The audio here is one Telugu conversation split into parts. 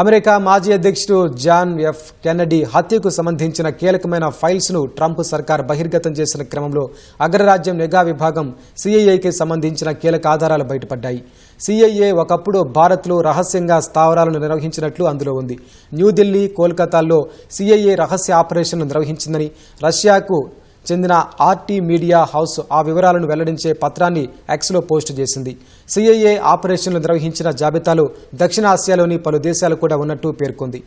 అమెరికా మాజీ అధ్యక్షుడు జాన్ ఎఫ్ కెన్నడీ హత్యకు సంబంధించిన కీలకమైన ఫైల్స్ను ట్రంప్ సర్కార్ బహిర్గతం చేసిన క్రమంలో అగ్రరాజ్యం నిఘా విభాగం సిఐఏకి సంబంధించిన కీలక ఆధారాలు బయటపడ్డాయి. సిఐఏ ఒకప్పుడు భారత్లో రహస్యంగా స్థావరాలను నిర్వహించినట్లు అందులో ఉంది. న్యూఢిల్లీ కోల్కతాల్లో సిఐఏ రహస్య ఆపరేషన్లు నిర్వహించిందని రష్యాకు చెందిన ఆర్టీ మీడియా హౌస్ ఆ వివరాలను వెల్లడించే పత్రాన్ని ఎక్స్లో పోస్టు చేసింది. సిఐఏ ఆపరేషన్లు నిర్వహించిన జాబితాలో దక్షిణాసియాలోని పలు దేశాలు కూడా ఉన్నట్టు పేర్కొంది.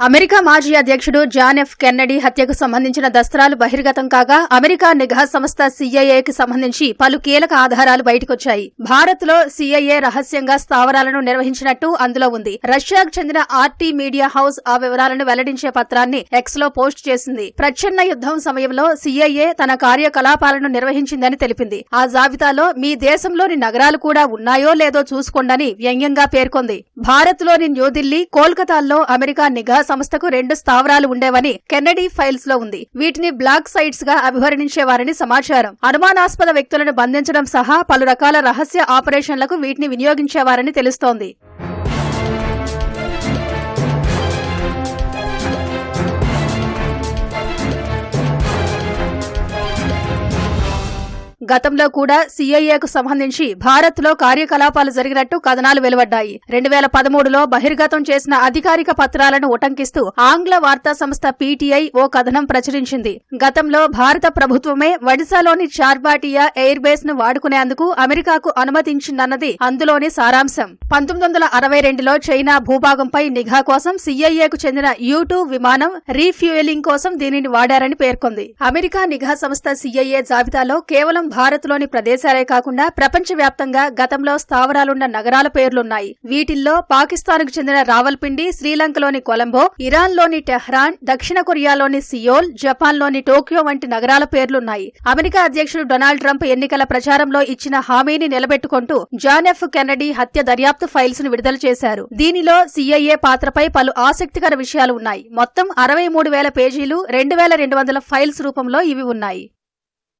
అమెరికా మాజీ అధ్యక్షుడు జాన్ ఎఫ్ కెన్నడీ హత్యకు సంబంధించిన దస్త్రాలు బహిర్గతం కాగా అమెరికా నిఘా సంస్థ సీఐఏకి సంబంధించి పలు కీలక ఆధారాలు బయటకొచ్చాయి. భారత్లో సీఐఏ రహస్యంగా స్థావరాలను నిర్వహించినట్టు అందులో ఉంది. రష్యాకు చెందిన ఆర్టీ మీడియా హౌస్ ఆ వివరాలను వెల్లడించే పత్రాన్ని ఎక్స్లో పోస్ట్ చేసింది. ప్రచ్ఛన్న యుద్దం సమయంలో సీఐఏ తన కార్యకలాపాలను నిర్వహించిందని తెలిపింది. ఆ జాబితాలో మీ దేశంలోని నగరాలు కూడా ఉన్నాయో లేదో చూసుకోండని వ్యంగ్యంగా పేర్కొంది. భారత్లోని న్యూఢిల్లీ కోల్కతాల్లో అమెరికా నిఘా సంస్థకు రెండు స్థావరాలు ఉండేవని కెన్నడీ ఫైల్స్లో ఉంది. వీటిని బ్లాక్ సైట్స్గా అభివర్ణించేవారని సమాచారం. అనుమానాస్పద వ్యక్తులను బంధించడం సహా పలు రకాల రహస్య ఆపరేషన్లకు వీటిని వినియోగించేవారని తెలుస్తోంది. గతంలో కూడా సీఐఏకు సంబంధించి భారత్లో కార్యకలాపాలు జరిగినట్టు కథనాలు వెలువడ్డాయి. రెండు వేల పదమూడులో బహిర్గతం చేసిన అధికారిక పత్రాలను ఉటంకిస్తూ ఆంగ్ల వార్తా సంస్థ పీటీఐ ఓ కథనం ప్రచురించింది. గతంలో భారత ప్రభుత్వమే ఒడిశాలోని చార్బాటియా ఎయిర్ బేస్ను వాడుకునేందుకు అమెరికాకు అనుమతించిందన్నది అందులోని సారాంశం. పంతొమ్మిది వందల అరవై రెండులో చైనా భూభాగంపై నిఘా కోసం సీఐఏకు చెందిన యూ టూ విమానం రీఫ్యూయలింగ్ కోసం దీనిని వాడారని పేర్కొంది. అమెరికా నిఘా సంస్థ సీఐఏ జాబితాలో కేవలం భారత్లోని ప్రదేశాలే కాకుండా ప్రపంచవ్యాప్తంగా గతంలో స్థావరాలున్న నగరాల పేర్లున్నాయి. వీటిల్లో పాకిస్తాన్కు చెందిన రావల్పిండి శ్రీలంకలోని కొలంబో ఇరాన్లోని టెహ్రాన్ దక్షిణ కొరియాలోని సియోల్ జపాన్లోని టోక్యో వంటి నగరాల పేర్లున్నాయి. అమెరికా అధ్యక్షుడు డొనాల్డ్ ట్రంప్ ఎన్నికల ప్రచారంలో ఇచ్చిన హామీని నిలబెట్టుకుంటూ జాన్ ఎఫ్ కెన్నడీ హత్య దర్యాప్తు ఫైల్స్ను విడుదల చేశారు. దీనిలో సీఐఏ పాత్రపై పలు ఆసక్తికర విషయాలు ఉన్నాయి. మొత్తం అరవై మూడు వేల పేజీలు రెండు వేల రెండు వందల ఫైల్స్ రూపంలో ఇవి ఉన్నాయి.